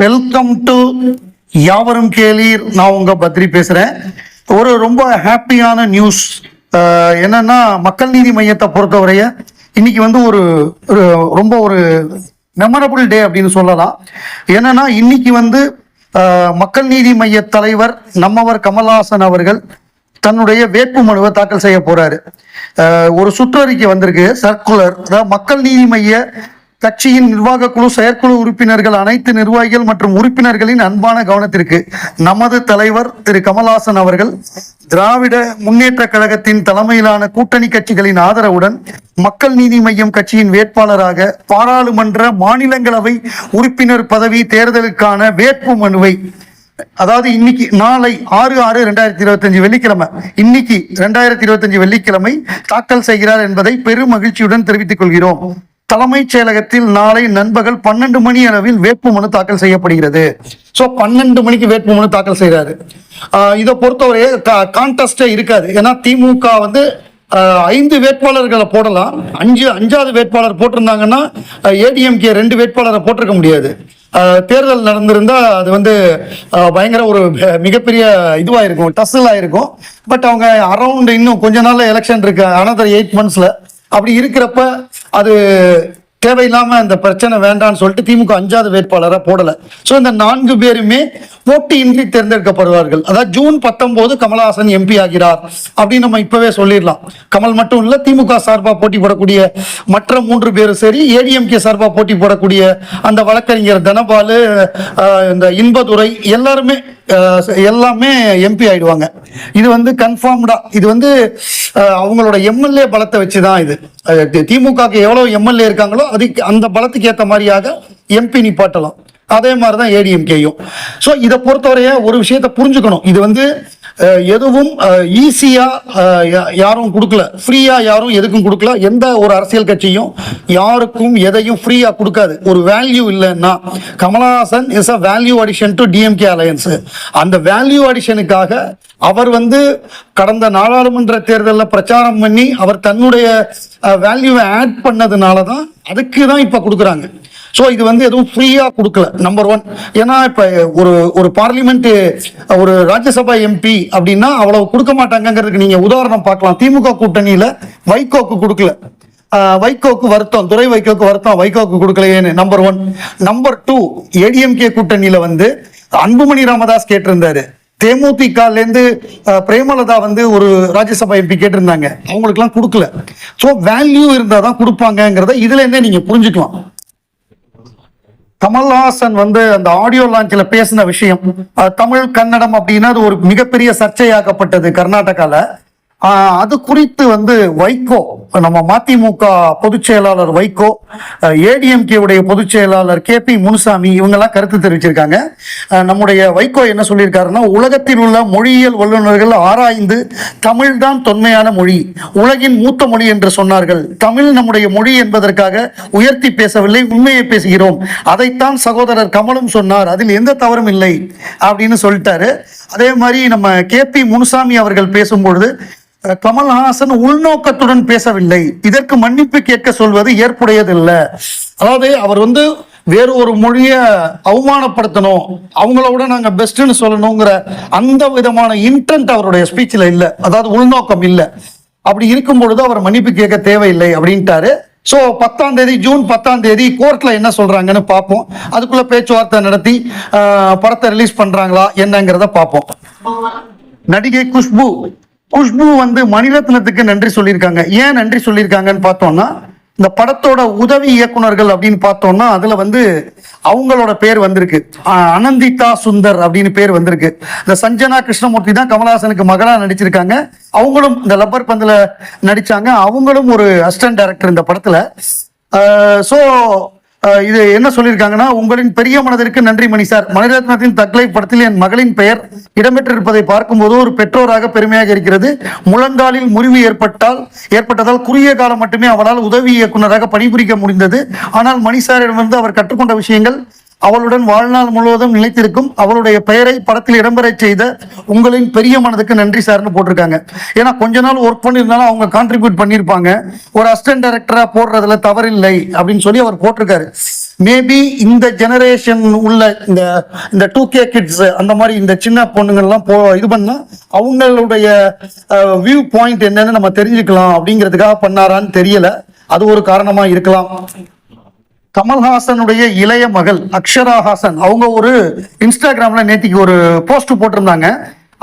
Welcome to யாவரும் கேளீர். நான் உங்க பத்ரி பேசுறேன். ஒரு ரொம்ப ஹாப்பியான நியூஸ். என்னன்னா மக்கள் நீதி மையத்தை பொறுத்தவரைய இன்னைக்கு வந்து ஒரு ரொம்ப ஒரு மெமரபிள் டே அப்படின்னு சொல்லலாம். என்னன்னா இன்னைக்கு வந்து மக்கள் நீதி மைய தலைவர் நம்மவர் கமல்ஹாசன் அவர்கள் தன்னுடைய வேட்பு மனுவை தாக்கல் செய்ய போறாரு. ஒரு சுற்றறிக்கை வந்திருக்கு சர்க்குலர் அதாவது மக்கள் நீதி மைய கட்சியின் நிர்வாக குழு செயற்குழு உறுப்பினர்கள் அனைத்து நிர்வாகிகள் மற்றும் உறுப்பினர்களின் அன்பான கவனத்திற்கு நமது தலைவர் திரு. கமல்ஹாசன் அவர்கள் திராவிட முன்னேற்ற கழகத்தின் தலைமையிலான கூட்டணி கட்சிகளின் ஆதரவுடன் மக்கள் நீதி மையம் கட்சியின் வேட்பாளராக பாராளுமன்ற மாநிலங்களவை உறுப்பினர் பதவி தேர்தலுக்கான வேட்பு மனுவை அதாவது இன்னைக்கு நாளை ஆறு ஆறு ரெண்டாயிரத்தி இருபத்தஞ்சு வெள்ளிக்கிழமை இன்னைக்கு ரெண்டாயிரத்தி இருபத்தஞ்சு வெள்ளிக்கிழமை தாக்கல் செய்கிறார் என்பதை பெரும் மகிழ்ச்சியுடன் தெரிவித்துக் கொள்கிறோம். தலைமைச் செயலகத்தில் நாளை நண்பகல் பன்னெண்டு மணி அளவில் வேட்புமனு தாக்கல் செய்யப்படுகிறது. ஸோ பன்னெண்டு மணிக்கு வேட்புமனு தாக்கல் செய்கிறாரு இதை பொறுத்தவரை கான்டெஸ்டே இருக்காது. ஏன்னா திமுக வந்து ஐந்து வேட்பாளர்களை போடலாம். அஞ்சு அஞ்சாவது வேட்பாளர் போட்டிருந்தாங்கன்னா ஏடிஎம்கே ரெண்டு வேட்பாளரை போட்டிருக்க முடியாது. தேர்தல் நடந்திருந்தா அது வந்து பயங்கர ஒரு மிகப்பெரிய இதுவாக இருக்கும் டஸ்ஸலாக இருக்கும். பட் அவங்க அரௌண்ட் இன்னும் கொஞ்ச நாள் எலெக்ஷன் இருக்கு. அனதர் எயிட் மந்த்ஸில் அப்படி இருக்கிறப்ப அது தேவையில்லாமல் இந்த பிரச்சனை வேண்டாம்னு சொல்லிட்டு திமுக அஞ்சாவது வேட்பாளராக போடலை. ஸோ இந்த நான்கு பேருமே போட்டியின்றி தேர்ந்தெடுக்கப்படுவார்கள். அதாவது ஜூன் பத்தொன்பது கமலஹாசன் எம்பி ஆகிறார் அப்படின்னு நம்ம இப்போவே சொல்லிடலாம். கமல் மட்டும் இல்லை திமுக சார்பாக போட்டி போடக்கூடிய மற்ற மூன்று பேரும் சரி ஏடிஎம்கே சார்பாக போட்டி போடக்கூடிய அந்த வழக்கறிஞர் தனபாலு இந்த இன்பதுரை எல்லாருமே எல்லாமே எம்பி ஆயிடுவாங்க. இது வந்து கன்ஃபார்ம்டா இது வந்து அவங்களோட எம்எல்ஏ பலத்தை வச்சு தான் இது திமுகக்கு எவ்வளவு எம்எல்ஏ இருக்காங்களோ அதுக்கு அந்த பலத்துக்கு ஏற்ற மாதிரியாக எம்பி நிப்பாட்டலாம். அதே மாதிரி தான் ஏடிஎம்கேயும் ஸோ இதை பொறுத்தவரைய ஒரு விஷயத்தை புரிஞ்சுக்கணும். இது வந்து எதுவும் ஈஸியாக யாரும் கொடுக்கல. ஃப்ரீயாக யாரும் எதுக்கும் கொடுக்கல. எந்த ஒரு அரசியல் கட்சியும் யாருக்கும் எதையும் ஃப்ரீயாக கொடுக்காது. ஒரு வேல்யூ இல்லைன்னா Kamal Haasan is a value addition to DMK alliance அந்த வேல்யூ அடிஷனுக்காக அவர் வந்து கடந்த நாடாளுமன்ற தேர்தலில் பிரச்சாரம் பண்ணி அவர் தன்னுடைய வேல்யூவை ஆட் பண்ணதுனால தான் அதுக்கு தான் இப்போ கொடுக்குறாங்க. ஸோ இது வந்து எதுவும் ஃப்ரீயாக கொடுக்கல நம்பர் ஒன் ஏன்னா இப்போ ஒரு ஒரு பார்லிமெண்ட்டு ஒரு ராஜ்யசபா எம்பி அப்படின்னா அவ்வளவு கொடுக்க மாட்டாங்கங்கிறதுக்கு நீங்கள் உதாரணம் பார்க்கலாம். திமுக கூட்டணியில் வைகோக்கு கொடுக்கல. வைகோக்கு வருத்தம் துறை வைகோக்கு வருத்தம் வைகோக்கு கொடுக்கலையேன்னு number one number two ADMK கூட்டணியில் வந்து அன்புமணி ராமதாஸ் கேட்டிருந்தாரு. தேமுதிகலேருந்து பிரேமலதா வந்து ஒரு ராஜ்யசபா எம்பி கேட்டிருந்தாங்க. அவங்களுக்குலாம் கொடுக்கல. ஸோ வேல்யூ இருந்தால் தான் கொடுப்பாங்கங்கிறத இதுலேருந்தே நீங்கள் புரிஞ்சுக்கலாம். கமல்ஹாசன் வந்து அந்த ஆடியோ லான்ச்சில் பேசின விஷயம் தமிழ் கன்னடம் அப்படின்னா அது ஒரு மிகப்பெரிய சர்ச்சையாக்கப்பட்டது கர்நாடகால. அது குறித்து வந்து வைகோ நம்ம மதிமுக பொதுச் செயலாளர் வைகோ ஏடிஎம்கேவுடைய பொதுச் செயலாளர் கே பி முனுசாமி இவங்கெல்லாம் கருத்து தெரிவிச்சிருக்காங்க. நம்முடைய வைகோ என்ன சொல்லியிருக்காருன்னா உலகத்தில் உள்ள மொழியியல் வல்லுநர்கள் ஆராய்ந்து தமிழ் தான் தொன்மையான மொழி உலகின் மூத்த மொழி என்று சொன்னார்கள். தமிழ் நம்முடைய மொழி என்பதற்காக உயர்த்தி பேசவில்லை உண்மையை பேசுகிறோம். அதைத்தான் சகோதரர் கமலும் சொன்னார் அதில் எந்த தவறும் இல்லை அப்படின்னு சொல்லிட்டாரு. அதே மாதிரி நம்ம கே பி முனுசாமி அவர்கள் பேசும்பொழுது கமல்ஹாசன் உள்நோக்கத்துடன் பேசவில்லை. இதற்கு மன்னிப்பு கேட்க சொல்வது ஏற்புடையதில்லை. அதாவது அவர் வந்து வேறு ஒரு மொழியை அவமானப்படுத்தணும் அவங்களோட நாங்கள் பெஸ்ட்னு சொல்லணுங்கிற அந்த விதமான இன்டென்ட் அவருடைய ஸ்பீச்சில் இல்லை. அதாவது உள்நோக்கம் இல்லை. அப்படி இருக்கும் பொழுது அவர் மன்னிப்பு கேட்க தேவையில்லை அப்படின்ட்டாரு. ஸோ பத்தாம் தேதி ஜூன் பத்தாம் தேதி கோர்ட்டில் என்ன சொல்றாங்கன்னு பார்ப்போம். அதுக்குள்ள பேச்சுவார்த்தை நடத்தி படத்தை ரிலீஸ் பண்றாங்களா என்னங்கிறத பார்ப்போம். நடிகை குஷ்பு குஷ்பு வந்து மணிரத்னத்துக்கு நன்றி சொல்லியிருக்காங்க. ஏன் நன்றி சொல்லியிருக்காங்கன்னு பார்த்தோம்னா இந்த படத்தோட உதவி இயக்குனர்கள் அப்படின்னு பார்த்தோம்னா அதுல வந்து அவங்களோட பேர் வந்திருக்கு. அனந்திதா சுந்தர் அப்படின்னு பேர் வந்திருக்கு. இந்த சஞ்சனா கிருஷ்ணமூர்த்தி தான் கமலஹாசனுக்கு மகளா நடிச்சிருக்காங்க. அவங்களும் இந்த லப்பர் பந்தில் நடிச்சாங்க. அவங்களும் ஒரு அசிஸ்டன்ட் டைரக்டர் இந்த படத்துல. ஸோ இது என்ன சொல்லியிருக்காங்கன்னா உங்களின் பெரிய மனதிற்கு நன்றி மணி சார். மணிரத்னத்தின் தக்லை படத்தில் என் மகளின் பெயர் இடம்பெற்றிருப்பதை பார்க்கும்போது ஒரு பெற்றோராக பெருமையாக இருக்கிறது. முழங்காலில் முறிவு ஏற்பட்டால் ஏற்பட்டதால் குறுகிய காலம் மட்டுமே அவளால் உதவி இயக்குனராக பணிபுரிக்க முடிந்தது. ஆனால் மணி சாரிடமிருந்து அவர் கற்றுக்கொண்ட விஷயங்கள் அவளுடன் வாழ்நாள் முழுவதும் நிலைத்திருக்கும் அவளுடைய பெயரை படத்தில் இடம்பெற செய்த உங்களின் பெரிய மனதுக்கு நன்றி சார்னு போட்டிருக்காங்க. ஏன்னா கொஞ்ச நாள் ஒர்க் பண்ணியிருந்தாலும் அவங்க கான்ட்ரிபியூட் பண்ணியிருப்பாங்க. ஒரு அசிஸ்டன்ட் டைரக்டரா போடுறதுல தவறில்லை அப்படின்னு சொல்லி அவர் போட்டிருக்காரு. மேபி இந்த ஜெனரேஷன் உள்ள இந்த இந்த டூ கே கிட்ஸ் அந்த மாதிரி இந்த சின்ன பொண்ணுங்கள்லாம் போ இது பண்ணால் அவங்களுடைய வியூ பாயிண்ட் என்னன்னு நம்ம தெரிஞ்சுக்கலாம் அப்படிங்கிறதுக்காக பண்ணாரான்னு தெரியல. அது ஒரு காரணமாக இருக்கலாம். கமல்ஹாசனுடைய இளைய மகள் அக்ஷரா ஹாசன் அவங்க ஒரு இன்ஸ்டாகிராமில் நேற்றுக்கு ஒரு போஸ்ட் போட்டிருந்தாங்க.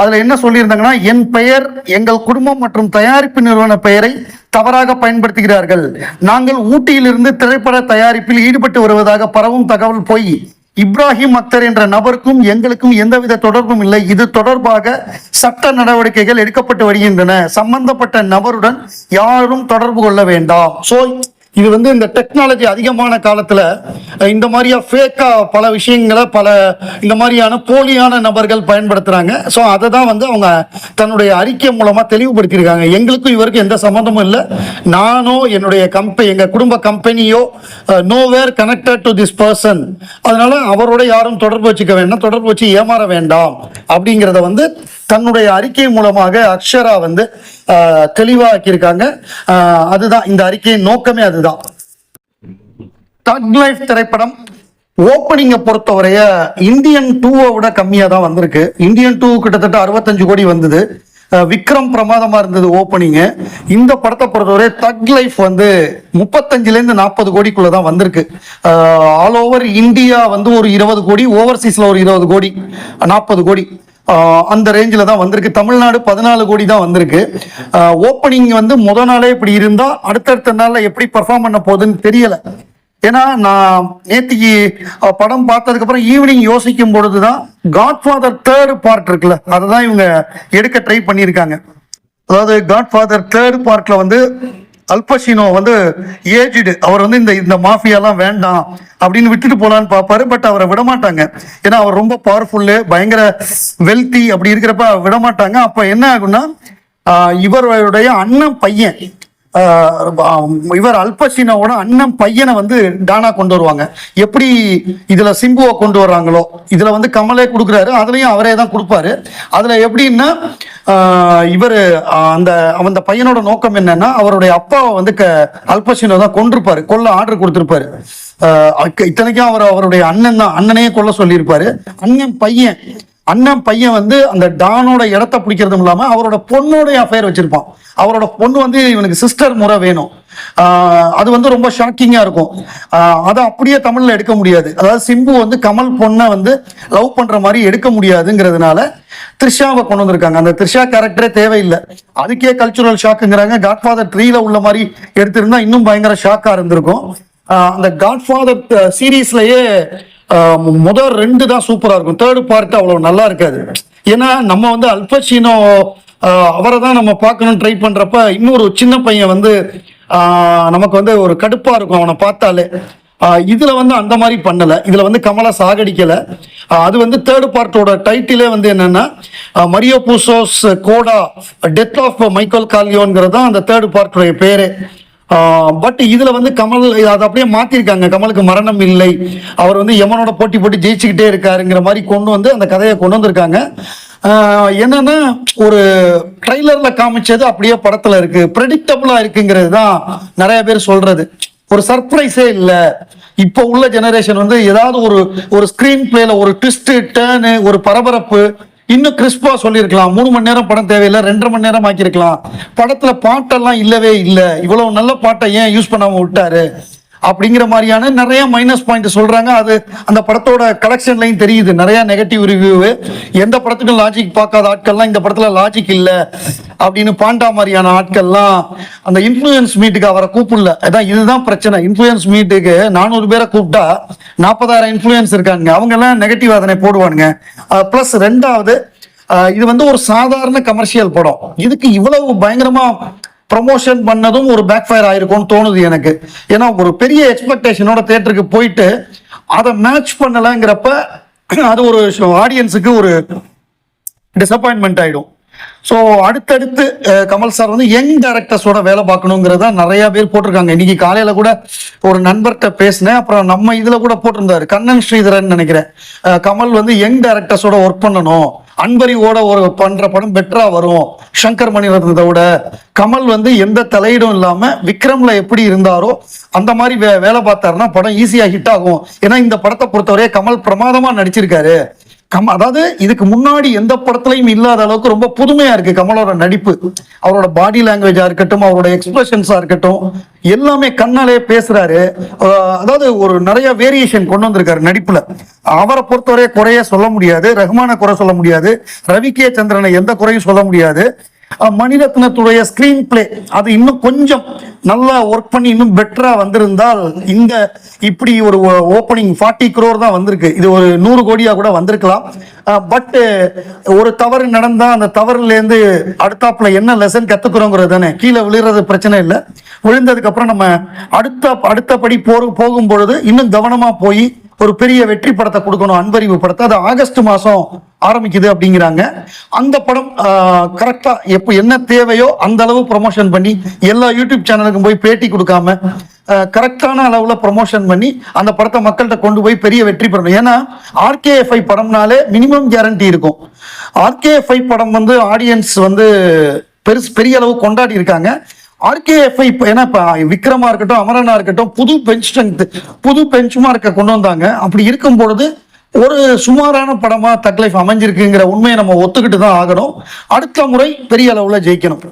அதில் என்ன சொல்லியிருந்தாங்கன்னா என் பெயர் எங்கள் குடும்பம் மற்றும் தயாரிப்பு நிறுவன பெயரை தவறாக பயன்படுத்துகிறார்கள். நாங்கள் ஊட்டியிலிருந்து திரைப்பட தயாரிப்பில் ஈடுபட்டு வருவதாக பரவும் தகவல் போய். இப்ராஹிம் அக்தர் என்ற நபருக்கும் எங்களுக்கும் எந்தவித தொடர்பும் இல்லை. இது தொடர்பாக சட்ட நடவடிக்கைகள் எடுக்கப்பட்டு வருகின்றன. சம்பந்தப்பட்ட நபருடன் யாரும் தொடர்பு கொள்ள வேண்டாம். ஸோ இது வந்து இந்த டெக்னாலஜி அதிகமான காலத்தில் இந்த மாதிரியா ஃபேக்காக பல விஷயங்களை பல இந்த மாதிரியான போலியான நபர்கள் பயன்படுத்துகிறாங்க ஸோ அதை தான் வந்து அவங்க தன்னுடைய அறிக்கை மூலமாக தெளிவுபடுத்தியிருக்காங்க. எங்களுக்கும் இவருக்கும் எந்த சம்மந்தமும் இல்லை. நானோ என்னுடைய கம்பெனி எங்கள் குடும்ப கம்பெனியோ nowhere connected to this person அதனால் அவரோட யாரும் தொடர்பு வச்சுக்க வேண்டாம் தொடர்பு வச்சு ஏமாற வேண்டாம். அப்படிங்கிறத வந்து தன்னுடைய அறிக்கை மூலமாக அக்ஷரா வந்து தெளிவாக்கியிருக்காங்க. அதுதான் இந்த அறிக்கையின் நோக்கமே அதுதான். தக் லைஃப் திரைப்படம் ஓப்பனிங்கை பொறுத்தவரைய இந்தியன் டூவை விட கம்மியாக தான் வந்திருக்கு. இந்தியன் டூ கிட்டத்தட்ட அறுபத்தஞ்சு கோடி வந்தது. விக்ரம் பிரமாதமாக இருந்தது ஓப்பனிங்கு இந்த படத்தை பொறுத்தவரை தக் லைஃப் வந்து முப்பத்தஞ்சுலேருந்து நாற்பது கோடிக்குள்ளே தான் வந்திருக்கு. ஆல் ஓவர் இந்தியா வந்து ஒரு இருபது கோடி ஓவர்சீஸில் ஒரு இருபது கோடி நாற்பது கோடி. அந்த ரேஞ்சில் தான் வந்திருக்கு. தமிழ்நாடு பதினாலு கோடி தான் வந்திருக்கு. ஓப்பனிங் வந்து முத நாளே இப்படி இருந்தால் அடுத்தடுத்த நாளில் எப்படி பர்ஃபார்ம் பண்ண போகுதுன்னு தெரியலை. ஏன்னா நான் நேத்திக்கு படம் பார்த்ததுக்கப்புறம் ஈவினிங் யோசிக்கும் பொழுதுதான் காட்ஃபாதர் தேர்டு பார்ட் இருக்குல்ல அதை தான் இவங்க எடுக்க ட்ரை பண்ணியிருக்காங்க. அதாவது காட்ஃபாதர் தேர்ட் பார்ட்டில் வந்து அல்பசினோ வந்து ஏஜ்டு. அவர் வந்து இந்த இந்த மாஃபியாலாம் வேண்டாம் அப்படின்னு விட்டுட்டு போலான்னு பார்ப்பாரு பட் அவரை விட மாட்டாங்க ஏன்னா அவர் ரொம்ப பவர்ஃபுல்லு பயங்கர வெல்த்தி அப்படி இருக்கிறப்ப விடமாட்டாங்க. அப்போ என்ன ஆகும்னா இவருடைய அண்ணன் பையன் இவர் அல்பசினாவோட அண்ணன் பையனை வந்து டானா கொண்டு வருவாங்க. எப்படி இதுல சிம்புவை கொண்டு வர்றாங்களோ இதுல வந்து கமலே கொடுக்குறாரு அதுலயும் அவரே தான் கொடுப்பாரு. அதுல எப்படின்னா இவர் அந்த அந்த பையனோட நோக்கம் என்னன்னா அவருடைய அப்பாவை வந்து க அல்பசினோ தான் கொண்டிருப்பாரு கொல்ல ஆர்டர் கொடுத்துருப்பாரு. இத்தனைக்கும் அவர் அவருடைய அண்ணன் தான் அண்ணனையே கொல்ல சொல்லியிருப்பாரு. அண்ணன் பையன் அண்ணன் பையன் வந்து அந்த டானோட இடத்த பிடிக்கிறதும் இல்லாம அவரோட பொண்ணோடைய அஃபேர் வச்சிருப்பான். அவரோட பொண்ணு வந்து இவனுக்கு சிஸ்டர் முறை வேணும். அது வந்து ரொம்ப ஷாக்கிங்கா இருக்கும். அதை அப்படியே தமிழ்ல எடுக்க முடியாது. அதாவது சிம்பு வந்து கமல் பொண்ணை வந்து லவ் பண்ற மாதிரி எடுக்க முடியாதுங்கிறதுனால த்ரிஷாவை கொண்டு வந்திருக்காங்க. அந்த த்ரிஷா கேரக்டரே தேவையில்லை. அதுக்கே கல்ச்சுரல் ஷாக்குங்கிறாங்க காட்ஃபாதர் த்ரீல உள்ள மாதிரி எடுத்திருந்தா இன்னும் பயங்கர ஷாக்கா இருந்திருக்கும். அந்த காட்ஃபாதர் சீரீஸ்லயே முதல் ரெண்டு தான் சூப்பராக இருக்கும். தேர்டு பார்ட் அவ்வளோ நல்லா இருக்காது. ஏன்னா நம்ம வந்து அல்பசீனோ அவரை தான் நம்ம பார்க்கணும்னு ட்ரை பண்ணுறப்ப இன்னொரு சின்ன பையன் வந்து நமக்கு வந்து ஒரு கடுப்பாக இருக்கும் அவனை பார்த்தாலே. இதில் இதுல வந்து அந்த மாதிரி பண்ணல. இதுல வந்து கமலா சாகடிக்கல. அது வந்து தேர்ட் பார்ட்டோட டைட்டிலே வந்து என்னன்னா Mario பூசோஸ் Kota death of Michael கால்யோங்கிறது தான் அந்த தேர்ட் பார்ட்டுடைய பேரு. பட் இதுல வந்து கமல் அதை அப்படியே மாத்திருக்காங்க. கமலுக்கு மரணம் இல்லை. அவர் வந்து யமனோட போட்டி போட்டு ஜெயிச்சுக்கிட்டே இருக்காருங்கிற மாதிரி கொண்டு வந்து அந்த கதையை கொண்டு வந்திருக்காங்க. என்னன்னா ஒரு ட்ரெய்லர்ல காமிச்சது அப்படியே படத்துல இருக்கு. ப்ரெடிக்டபுளா இருக்குங்கிறது தான் நிறைய பேர் சொல்றது. ஒரு சர்ப்ரைஸே இல்லை. இப்போ உள்ள ஜெனரேஷன் வந்து ஏதாவது ஒரு ஒரு ஸ்கிரீன் பிளேல ஒரு ட்விஸ்ட் டேர்னு ஒரு பரபரப்பு இன்னும் கிறிஸ்பா சொல்லியிருக்கலாம். மூணு மணி நேரம் படம் தேவையில்லை ரெண்டரை மணி நேரம் ஆக்கியிருக்கலாம். படத்துல பாட்டெல்லாம் இல்லவே இல்லை. இவ்வளவு நல்ல பாட்டை ஏன் யூஸ் பண்ணாம விட்டாரு? அப்படிங்கிற மாதிரியான நிறைய மைனஸ் பாயிண்ட் சொல்றாங்க. அது அந்த படத்தோட கலெக்ஷன்லையும் தெரியுது. நிறைய நெகட்டிவ் ரிவ்யூவு எந்த படத்துக்கும் லாஜிக் பார்க்காத ஆட்கள்லாம் இந்த படத்துல லாஜிக் இல்லை. அப்படின்னு பாண்டா மாதிரியான ஆட்கள்லாம் அந்த இன்ஃப்ளூயன்ஸ் மீட்டுக்கு அவரை கூப்பிடல. அதான் இதுதான் பிரச்சனை. இன்ஃப்ளூயன்ஸ் மீட்டுக்கு நானூறு பேரை கூப்பிட்டா நாற்பதாயிரம் இன்ஃப்ளூயன்ஸ் இருக்காங்க அவங்க எல்லாம் நெகட்டிவ் அதனை போடுவானுங்க. ப்ளஸ் ரெண்டாவது இது வந்து ஒரு சாதாரண கமர்ஷியல் படம். இதுக்கு இவ்வளவு பயங்கரமா ப்ரமோஷன் பண்ணதும் ஒரு பேக் ஃபயர் ஆயிருக்கும்னு தோணுது எனக்கு. ஏன்னா ஒரு பெரிய எக்ஸ்பெக்டேஷனோட தேட்டருக்கு போயிட்டு அதை மேட்ச் பண்ணலங்கிறப்ப அது ஒரு ஆடியன்ஸுக்கு ஒரு டிசப்பாயின்மெண்ட் ஆகிடும் ஸோ அடுத்தடுத்து கமல் சார் வந்து யங் டேரக்டர்ஸோட வேலை பார்க்கணுங்கிறத நிறைய பேர் போட்டிருக்காங்க. இன்னைக்கு காலையில கூட ஒரு நண்பர்கிட்ட பேசினேன். அப்புறம் நம்ம இதுல கூட போட்டிருந்தாரு. கண்ணன் ஸ்ரீதரன் நினைக்கிறேன். கமல் வந்து யங் டேரக்டர்ஸோட ஒர்க் பண்ணணும். அன்பறிவோட ஒரு பண்ற படம் பெட்டரா வரும். சங்கர் மணிரத்னத்தை விட கமல் வந்து எந்த தலையீடும் இல்லாம விக்ரம்ல எப்படி இருந்தாரோ அந்த மாதிரி வே வேலை பார்த்தாருன்னா படம் ஈஸியா ஹிட் ஆகும். ஏன்னா இந்த படத்தை பொறுத்தவரையே கமல் பிரமாதமா நடிச்சிருக்காரு. கம் அதாவது இதுக்கு முன்னாடி எந்த படத்துலையும் இல்லாத அளவுக்கு ரொம்ப புதுமையா இருக்கு கமலோட நடிப்பு. அவரோட பாடி லாங்குவேஜா இருக்கட்டும் அவரோட எக்ஸ்பிரஷன்ஸா இருக்கட்டும் எல்லாமே கண்ணாலே பேசுறாரு. அதாவது ஒரு நிறைய வேரியேஷன் கொண்டு வந்திருக்காரு நடிப்புல. அவரை பொறுத்தவரை குறைய சொல்ல முடியாது ரஹ்மான குறை சொல்ல முடியாது ரவி கே சந்திரனை எந்த குறையும் சொல்ல முடியாது. மணிரத்னத்துடைய ஸ்கிரீன் பிளே அது இன்னும் கொஞ்சம் நல்லா ஒர்க் பண்ணி இன்னும் பெட்டரா வந்திருந்தால் இந்த இப்படி ஒரு ஓப்பனிங் ஃபார்ட்டி குரோர் தான் வந்திருக்கு. இது ஒரு நூறு கோடியா கூட வந்திருக்கலாம். பட் ஒரு தவறு நடந்தா அந்த தவறுல இருந்து அடுத்தாப்புல என்ன லெசன் கத்துக்கிறோங்கிறது தானே. கீழே விழுறது பிரச்சனை இல்லை. விழுந்ததுக்கு அப்புறம் நம்ம அடுத்த அடுத்தபடி போற போகும் பொழுது இன்னும் கவனமா போய் ஒரு பெரிய வெற்றி படத்தை கொடுக்கணும் அன்பறிவு படத்தை அது ஆகஸ்ட் மாதம் ஆரம்பிக்குது அப்படிங்கிறாங்க. அந்த படம் கரெக்டாக எப்போ என்ன தேவையோ அந்த அளவு ப்ரொமோஷன் பண்ணி எல்லா யூடியூப் சேனலுக்கும் போய் பேட்டி கொடுக்காம கரெக்டான அளவில் ப்ரொமோஷன் பண்ணி அந்த படத்தை மக்கள்கிட்ட கொண்டு போய் பெரிய வெற்றி பெறணும். ஏன்னா ஆர்கேஎஃப்ஐ படம்னாலே மினிமம் கேரண்டி இருக்கும். ஆர்கேஎஃப்ஐ படம் வந்து ஆடியன்ஸ் வந்து பெருசு பெரிய அளவு கொண்டாடி இருக்காங்க. ஆர்கேஎஃப்ஐ ஏன்னா இப்போ விக்ரமா இருக்கட்டும் அமரனா இருக்கட்டும் புது பெஞ்ச் ஸ்ட்ரென்த் புது பெஞ்ச் மார்க்கை கொண்டு வந்தாங்க. அப்படி இருக்கும் பொழுது ஒரு சுமாரான படமா தக் லைஃப் அமைஞ்சிருக்குங்கிற உண்மையை நம்ம ஒத்துக்கிட்டு தான் ஆகணும். அடுத்த முறை பெரிய அளவுல ஜெயிக்கணும்.